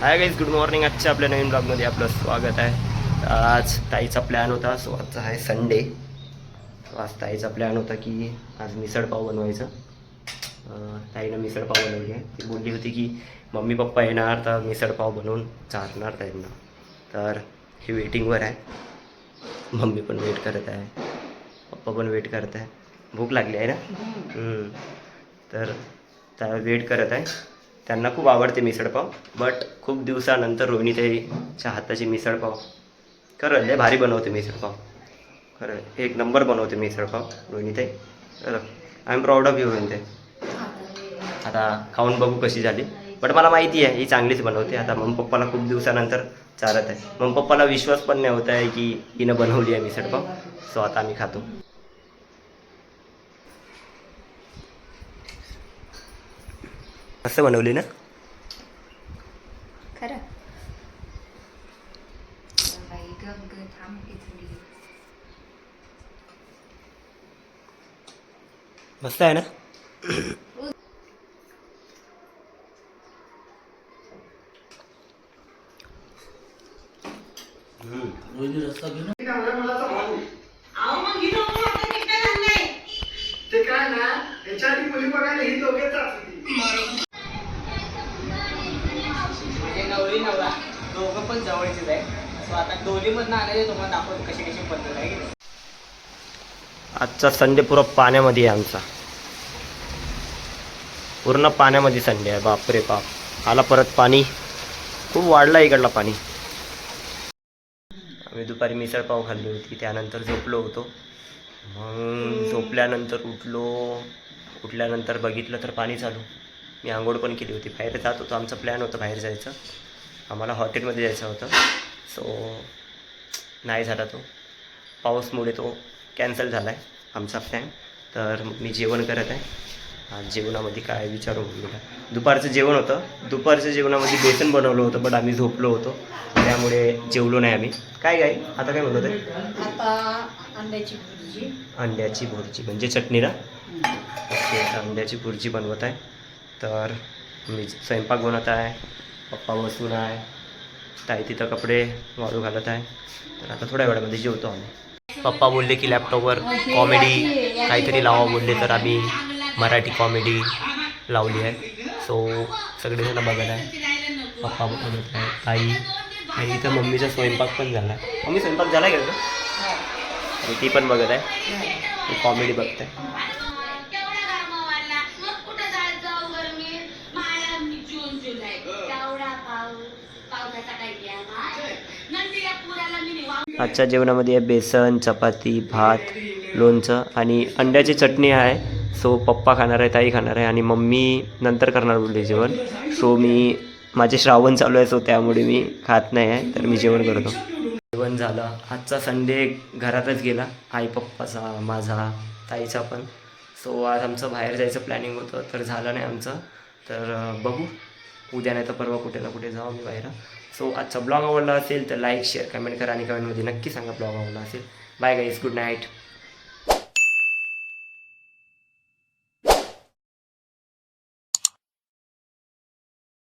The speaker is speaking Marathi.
हाय गाईज गुड मॉर्निंग आजच्या आपल्या नवीन ब्लॉगमध्ये आपलं स्वागत आहे. आज ताईचा प्लॅन होता सो आजचा आहे संडे आज ताईचा प्लॅन होता की आज मिसळपाव बनवायचं. ताईनं मिसळपाव बनवली आहे. ती बोलली होती की मम्मी पप्पा येणार तर मिसळपाव बनवून चालणार त्यांना. तर हे वेटिंगवर आहे. मम्मी पण वेट करत आहे. पप्पा पण वेट करत आहे. भूक लागली आहे ना? हम्म. तर त्या वेट करत आहे. त्यांना खूप आवडते मिसळपाव बट खूप दिवसानंतर रोहिणीताईच्या हाताची मिसळपाव खरं लय भारी बनवते मिसळपाव खरं एक नंबर बनवते मिसळपाव रोहिणीताई खरं I am proud of you रोहिणीताई आता खाऊन बघू कशी झाली. बट मला माहिती आहे ही चांगलीच बनवते. आता मम पप्पाला खूप दिवसानंतर चालत आहे. मम पप्पाला विश्वास पण नाही होत आहे की हिनं बनवली आहे मिसळपाव सो आता आम्ही खातो. मस्त बनवली ना? खरं. मस्त आहे ना? ते काय ना याच्या आधी मुली बघायला ही दोघे जात होती. दोघं पण जवळचेच आहे सो आता डोलीमधनं आणायचे तुम्हाला दाखवतो कशी कशी पद्धत आहे आजचा संडे पुरा पाण्यामध्ये आहे आमचा. पूर्ण पाण्यामध्ये संडे आहे बापरे बाप. आला परत पाणी. खूप वाढला इकडला पाणी. आम्ही दुपारी मिसळपाव खाल्ली होती त्यानंतर झोपलो होतो. मग झोपल्यानंतर उठलो. उठल्यानंतर बघितलं तर पाणी चालू. मी आंघोळ पण केली होती. बाहेर जात होतो. आमचा प्लॅन होता बाहेर जायचं. आम्हाला हॉटेलमध्ये जायचं होतं. सो नाही झाला तो. पाऊसमुळे तो कॅन्सल झाला आहे आमचा प्लॅन तर मी जेवण करत आहे. जेवणामध्ये काय विचारू मम्मीला दुपारचं जेवण होतं. दुपारच्या जेवणामध्ये बेसन बनवलं होतं बट आम्ही झोपलो होतो. त्यामुळे जेवलो नाही आम्ही. काय काय आता काय म्हणत आहे अंड्याची भुर्जी. अंड्याची भुर्जी म्हणजे चटणीला? ओके अंड्याची भुर्जी बनवत आहे. तर मी स्वयंपाक बनवत आहे. पप्पा बसून आहे ताई तिथं कपडे वाळू घालत आहे. तर आता थोड्या वेळामध्ये जेवतो आम्ही. पप्पा बोलले की लॅपटॉपवर कॉमेडी काहीतरी लावा बोलले तर आम्ही मराठी कॉमेडी लावली आहे. सो सगळेजण बघत आहे. पप्पा बघत आहे ताई. आणि इथं मम्मीचा स्वयंपाक पण झाला आहे. मम्मी स्वयंपाक झाला आहे का? आणि ती पण बघत आहे. ती कॉमेडी बघते. केवढा गरम वाढला मग कुठे जायचं जाऊ गरमी मला मी जून जुलै केवढा पाऊस पावसाचा काही घ्या नंदीला पुराला मी निवांत आजच्या जेवणामध्ये आहे बेसन चपाती भात लोणचं आणि अंड्याची चटणी आहे. सो पप्पा खाणार आहे ताई खाणार आहे आणि मम्मी नंतर करणार बोलले जेवण. सो मी माझे श्रावण चालू आहे सो त्यामुळे मी खात नाही आहे तर मी जेवण करतो. जेवण झालं. आजचा संडे घरातच गेला. आई पप्पाचा माझा ताईचा पण. सो आज आमचं बाहेर जायचं प्लॅनिंग होतं तर झालं नाही आमचं. तर बघू. उद्या नाही तर परवा कुठे ना कुठे जाऊ मी बाहेर. सो आजचा ब्लॉग आवडला असेल तर लाईक शेअर कमेंट करा आणि कमेंटमध्ये नक्की सांगा ब्लॉग आवडला असेल. Bye guys good night